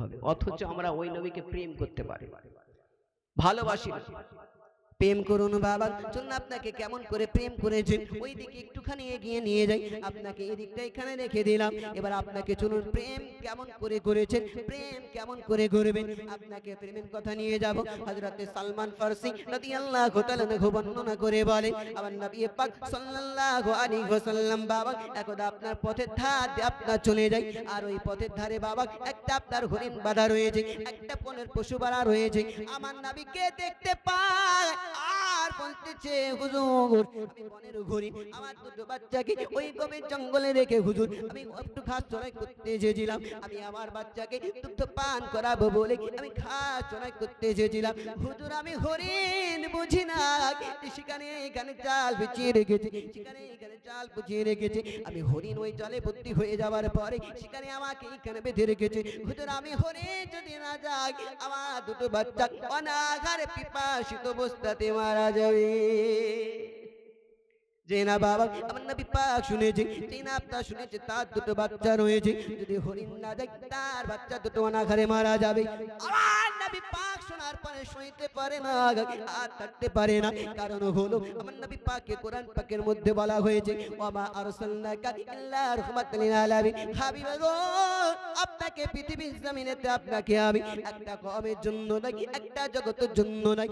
হবে অথচ আমরা ওই নবীকে প্রেম করতে পারি ভালোবাসি। প্রেম করুন বাবা। চলুন আপনাকে কেমন করে প্রেম করেছেন ওই দিকে একটুখানি এগিয়ে নিয়ে যাই। আপনাকে এই দিকটা এখানে রেখে দিলাম। এবার আপনাকে চলুন প্রেম কেমন করে করেছেন প্রেম কেমন করে করবেন আপনাকে প্রেমের কথা নিয়ে যাব। হযরতে সালমান ফারসি রাদিয়াল্লাহু তাআলা বর্ণনা করে বলে, আমার নবী পাক সাল্লাল্লাহু আলাইহি ওয়াসাল্লাম বাবা, একদা আপনার পথের ধার আপনার চলে যায় আর ওই পথের ধারে বাবা, একটা আপনার হরিণ বাঁধা রয়েছে, একটা পনেরো পশু বাড়া রয়েছে। আমার নবীকে দেখতে পায় বলতেছে, হুজুর, আমি বনের ঘুরি। আমার দুটো বাচ্চাকে ওই জঙ্গলে রেখে, হুজুর, আমি একটু ঘাস চড়াই করতে আমি আমার বাচ্চাকে দুধ পান করাবো বলে আমি ঘাস চড়াই করতে হুজুর, আমি হরিণ বুঝি না। সেখানে এখানে চাল বিছিয়ে রেখেছি, সেখানে এখানে চাল বুঝিয়ে রেখেছি। আমি হরিণ ওই জলে ভর্তি হয়ে যাওয়ার পরে সেখানে আমাকে এখানে বেঁধে রেখেছে। হুজুর, আমি হরিণ যদি না যাই, আমার দুটো বাচ্চা অনাঘারে পিপাসিত অবস্থাতে মারা যাবে কারণ হলো, আমার নবী পাকে কোরআন পাকের মধ্যে বলা হয়েছে আপনাকে পৃথিবীর জমিনেতে আপনাকে আমি একটা কমের জন্য নাকি একটা জগতের জন্য নাই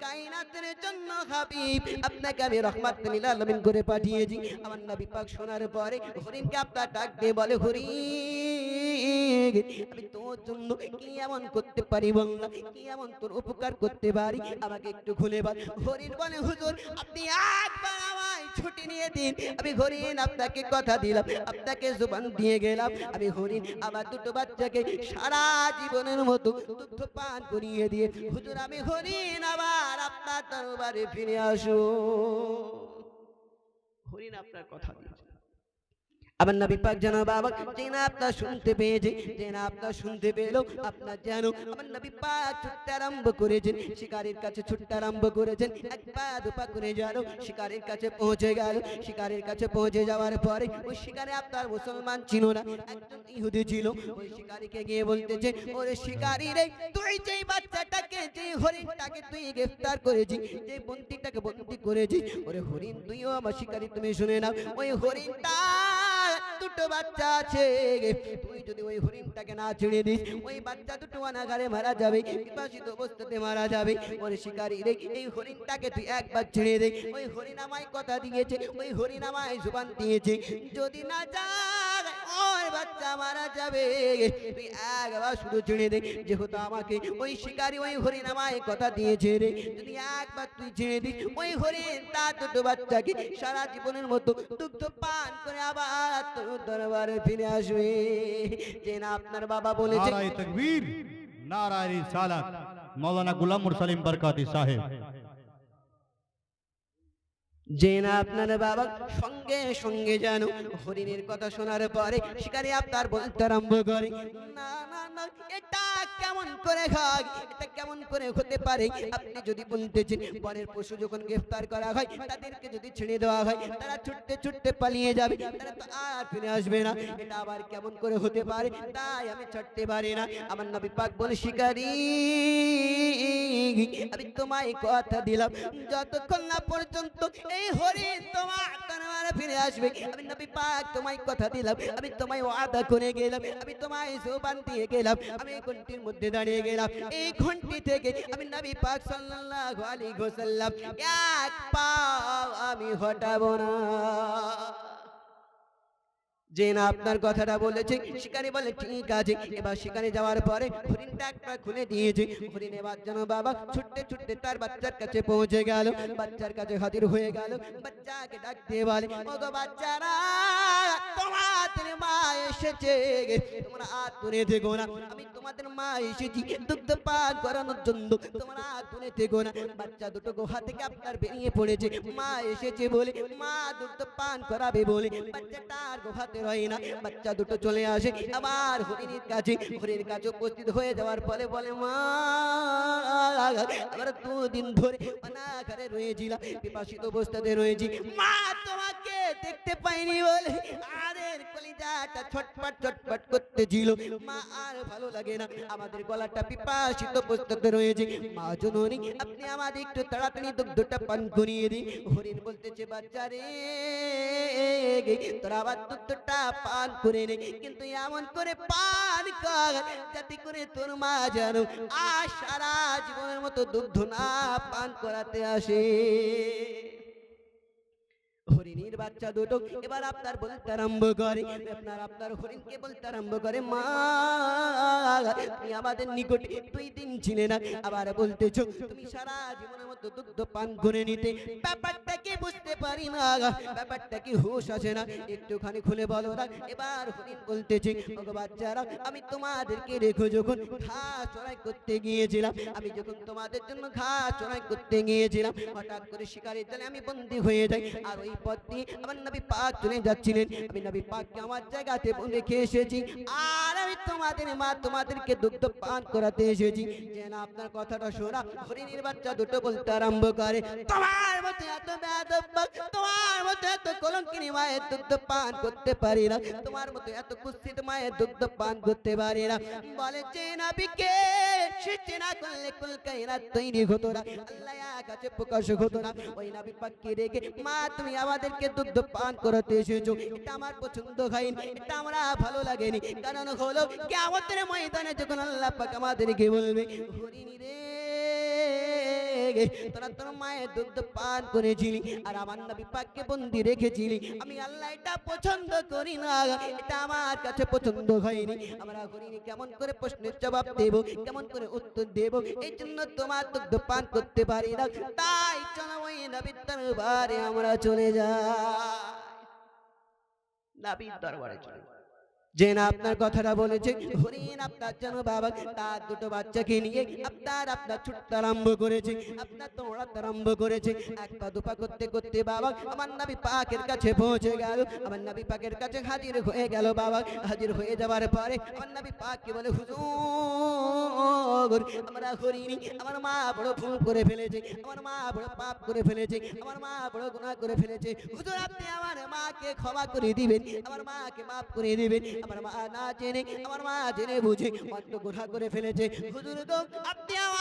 কায়নাতের জন্য হাবিব, আপনাকে আমি রহমাতুল লিল করে পাঠিয়েছি। আমার নবী পাক শোনার পরে হরিণকে আপনার ডাক দিয়ে বলে হরিণ আমি তোর জন্য কি এমন করতে পারি বল কি এমন তোর উপকার করতে পারি? আমাকে একটু খুলে বল। হরিণ বলে, হুজুর, আপনি একবার আমায় ছুটি নিয়ে দিন। আমি হরিণ আপনাকে কথা দিলাম, আপনাকে জুবান দিয়ে গেলাম। আমি হরিণ আমার দুটো বাচ্চাকে সারা জীবনের মতো দুগ্ধ পান করিয়ে দিয়ে, হুজুর, আমি হরিণ আবার আপনার দরবারে ফিরে আসো হরিণ আপনার কথা দিয়েছে আমার নবী পাক যেন বাবা যে না আপনার শুনতে পেয়েছে যে না আপনার শুনতে পেল, আপনার যেন আমার নবী পাক ছুটতে আরম্ভ করেছেন, শিকারের কাছে ছুটতে আরম্ভ করেছেন, এক পা দুপা করে গেল শিকারের কাছে পৌঁছে গেল। শিকারের কাছে পৌঁছে যাওয়ার পরে ওই শিকারে আপনার মুসলমান ছিল না, একজন ইহুদি ছিল। ওই শিকারীকে গিয়ে বলতেছে, ওরে শিকারী রে, তুই যেই বাচ্চাটাকে যে হরিণটাকে তুই গ্রেফতার করেছিস যে বন্দিটাকে বন্দি করেছিস, ওরে হরিণ, তুইও আমার শিকারী, তুমি শুনে নাও। ওই হরিণটা দুটো বাচ্চা আছে। তুই যদি ওই হরিণটাকে না ছেড়ে দিস, ওই বাচ্চা দুটো অনাগারে মারা যাবে বিপাসিত অবস্থাতে মারা যাবে। ওরে শিকারী রে এই হরিণটাকে তুই একবার ছেড়ে দে ওই হরিণ আমায় কথা দিয়েছে, ওই হরিণ আমায় জুবান দিয়েছে। যদি না যায়, ওই বাচ্চা যাবে। তুই একবার শুধু ছেড়ে দে, যেহেতু আমাকে ওই শিকারি ওই হরিণ আমায় কথা দিয়েছে রে। যদি একবার তুই ছেড়ে দিস ওই হরিণ তার দুটো বাচ্চাকে সারা জীবনের মতো দুগ্ধ পান করে আবার তোর দরবারে ফিরে আসবে। যে না আপনার বাবা বলেছে নারায়ণ সালাত মৌলানা গুলাম মুরসালিম বরকাতি সাহেব। হরিণের কথা শোনার পরে আপনার বলতে আরম্ভ করে, না না এটা কেমন করে খায় এটা কেমন করে হতে পারে? আপনি যদি বলতেছেন পশু যখন গ্রেফতার করা হয়, তাদেরকে যদি ছেড়ে দেওয়া হয়, তারা ছুটতে ছুটতে পালিয়ে যাবে, তারা তো আর ফিরে আসবে না। এটা আবার কেমন করে হতে পারে? তাই আমি ছাড়তে পারি না। আমার নবী পাক বলে, শিকারী আমি তোমায় কথা দিলাম। যতক্ষণ না পর্যন্ত এই হরিণ তোমার ফিরে আসবে, আমি নবী পাক তোমায় কথা দিলাম, আমি তোমায় ওয়াদা করে গেলাম, আমি তোমায় জোবান দিয়ে গেলাম, আমি ঘন্টির মধ্যে দাঁড়িয়ে গেলাম। এই ঘন্টি থেকে আমি নবী পাক সাল্লাল্লাহু আলাইহি ওয়াসাল্লাম এক পা আমি হটাবো না। যে আপনার কথাটা বলেছে, শিকারি বলে, ঠিক আছে। এবার শিকারে যাওয়ার পরে হরিণটা একটা খুলে দিয়েছে। হরিণ এবার যেন বাবা ছুটতে ছুটতে তার বাচ্চার কাছে পৌঁছে গেল। বাচ্চার কাছে হাজির হয়ে গেল। বাচ্চাকে ডাক বলে ও গো বাচ্চারা তোমাদের মা এসেছে তোমরা আর দূরে থেকো না। আমি তোমাদের মা এসেছি দুগ্ধ পান করানোর জন্য। তোমরা আর দূরে থেকো না। বাচ্চা দুটো গোহা থেকে আপনার বেরিয়ে পড়েছে। মা এসেছে বলে, মা দুগ্ধ পান করাবে বলে। বাচ্চাটা গোহাতে রয় না। বাচ্চা দুটো চলে আসে। আবার হরিণীর কাছে হরিণীর কাছে উপস্থিত হয়ে যাওয়ার পরে বলে, মা, আমরা দুদিন ধরে অনাকারে রয়েছিলাম বিপাসিত অবস্থাতে রয়েছি। মা তোমাকে দেখতে পাইনি বলে আদের কলিজাটা ছটপট ছটপট করতেছিল। মা আর ভালো লাগে না। আমাদের গলাটা পিপাসিত প্রস্তুত রয়েছে। মা জননী, আপনি আমাদের একটু তাড়াতাড়ি দুগ্ধটা পান করিয়ে দিন। হরিণ বলতেছে, বাচ্চা রে, তোরা আবার দুগ্ধটা পান করে নে। কিন্তু এমন করে পান কর যাতে করে তোর মা যেন আর সারা জীবনের মতো দুগ্ধ না পান করাতে আসে। হরিণীর বাচ্চা দুটো এবার আপনার বলতে আরম্ভ করে, আপনার আপনার হরিণকে বলতে আরম্ভ করে, মা, তুমি আমাদের নিকটে দুই দিন ছিলে না। আবার বলতেছ, তুমি সারা জীবনের মতো দুগ্ধ পান করে নিতে ব্যাপারটা কি বুঝতে পারি না ব্যাপারটা কি হুশ আসে না। একটুখানি খুলে বলো না এবার হরিণ বলতেছে বাচ্চারা, আমি তোমাদেরকে রেখো যখন ঘাস চড়াই করতে গিয়েছিলাম, আমি যখন তোমাদের জন্য ঘাস চড়াই করতে গিয়েছিলাম, হঠাৎ করে শিকারের জালে আমি বন্দী হয়ে যাই। আর ওই পথ দিয়ে আমার নবী পাক চলে যাচ্ছিলেন। আমি নবী পাককে আমার জায়গাতে রেখে এসেছি। আর তোমাদের মা তোমাদেরকে দুগ্ধ পান করাতে এসেছি। যে না আপনার কথাটা শোনা, হরিণীর বাচ্চা দুটো বলতে আরম্ভ করে, তোমার এত তোমার এত কলঙ্কিনী মায়ের দুগ্ধ পান করতে পারি না, তোমার মতো এত কুৎসিত মায়ের দুগ্ধ পান করতে পারি না। বলে, যে নাবিকে সৃষ্টি না করলে তৈরি হতো না, আল্লাহ কাছে প্রকাশ হতো না। ওই নাবি রেখে মা, তুমি আমাদেরকে দুগ্ধ পান করাতে এসেছ, এটা আমার পছন্দ হয়নি, এটা আমরা ভালো লাগেনি। কারণ হলো কেমতের ময়দানে যখন আল্লাহ পাক আমাদেরকে বলবে আমার কেমন জবাব দেব, কেমন করে উত্তর দেব, এই জন্য তোমার দুগ্ধ পান করতে পারি না। তাই ওই আমরা চলে যাই। দরবারে চলে। যে না আপনার কথাটা বলেছে হরিণ আপনার যেন বাবা, তার দুটো বাচ্চাকে নিয়ে আপনার আপনার ছুটতে আরম্ভ করেছে, আপনার দৌড়াতে আরম্ভ করেছে। এক পা দুপা করতে করতে বাবা, আমার নাবি পাকের কাছে পৌঁছে গেল, আমার নাবি পাকের কাছে হাজির হয়ে গেল বাবা। হাজির হয়ে যাওয়ার পরে আমার নাবি পাককে বলে, হুজুর আমরা হরিণী, আমার মা বড় ভুল করে ফেলেছে। আমার মা বড় পাপ করে ফেলেছে। আমার মা বড় গুণা করে ফেলেছে। হুজুর, আপনি আমার মাকে ক্ষমা করে দিবেন। আমার মাকে মাফ করে দিবেন। আমার মা না জেনে, আমার মা জেনে বুঝে অন্য গুনাহ করে ফেলেছে। হুজুর, তো আপনি আমার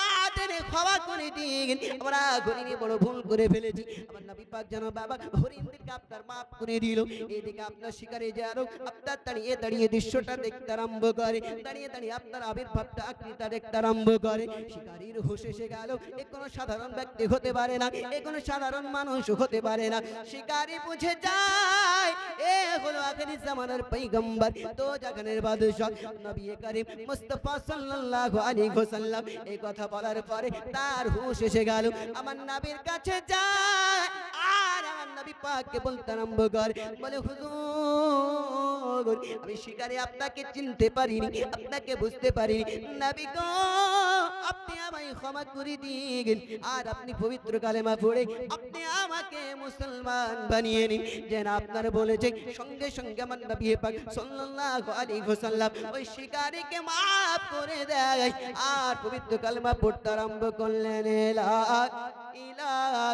ক্ষমা করে দিন। আমরা হরিণী বড় ভুল করে ফেলেছি। আমার নবী পাক যেন বাবা হরিণদেরকে আপনার মাফ করে দিল। এদিকে আপনার শিকারে যেন আপনার দাঁড়িয়ে দাঁড়িয়ে দৃশ্যটা দেখতে আরম্ভ করে। দাঁড়িয়ে দাঁড়িয়ে আপনার আবির্ভাবটা আকৃতা দেখতে আরম্ভ করে। শিকারীর হুশ এসে গেল। এ কোনো সাধারণ ব্যক্তি হতে পারে না। এ কোনো সাধারণ মানুষ হতে পারে না। শিকারী বুঝে যায়, এ হলো আখেরি জামানার পৈগম্বর। তো জাগানের বাদশাহ নবী করিম মুস্তাফা সাল্লাল্লাহু আলাইহি ওয়াসাল্লাম। এই কথা বলার পরে তার হুশ এসে গেল। আমার নাবির কাছে যায়। আর আমার নবী পাককে বলতে আরম্ভ কর, বলে, হুজুর, আমি শিকারে আপনাকে চিনতে পারিনি, আপনাকে বুঝতে পারিনি। নাবি গো আপনি আমায় ক্ষমা করে দিন। আর আপনি পবিত্র কালেমা পড়ে আপনি আমাকে মুসলমান বানিয়ে নিন। যেন আপনার বলেছে সঙ্গে সঙ্গে আমার নবী পাক সাল্লাল্লাহু আলাইহি ওয়াসাল্লাম ওই শিকারীকে maaf করে দেয়। আর পবিত্র কালেমা পড়তে আরম্ভ করলেন। লা ইলাহা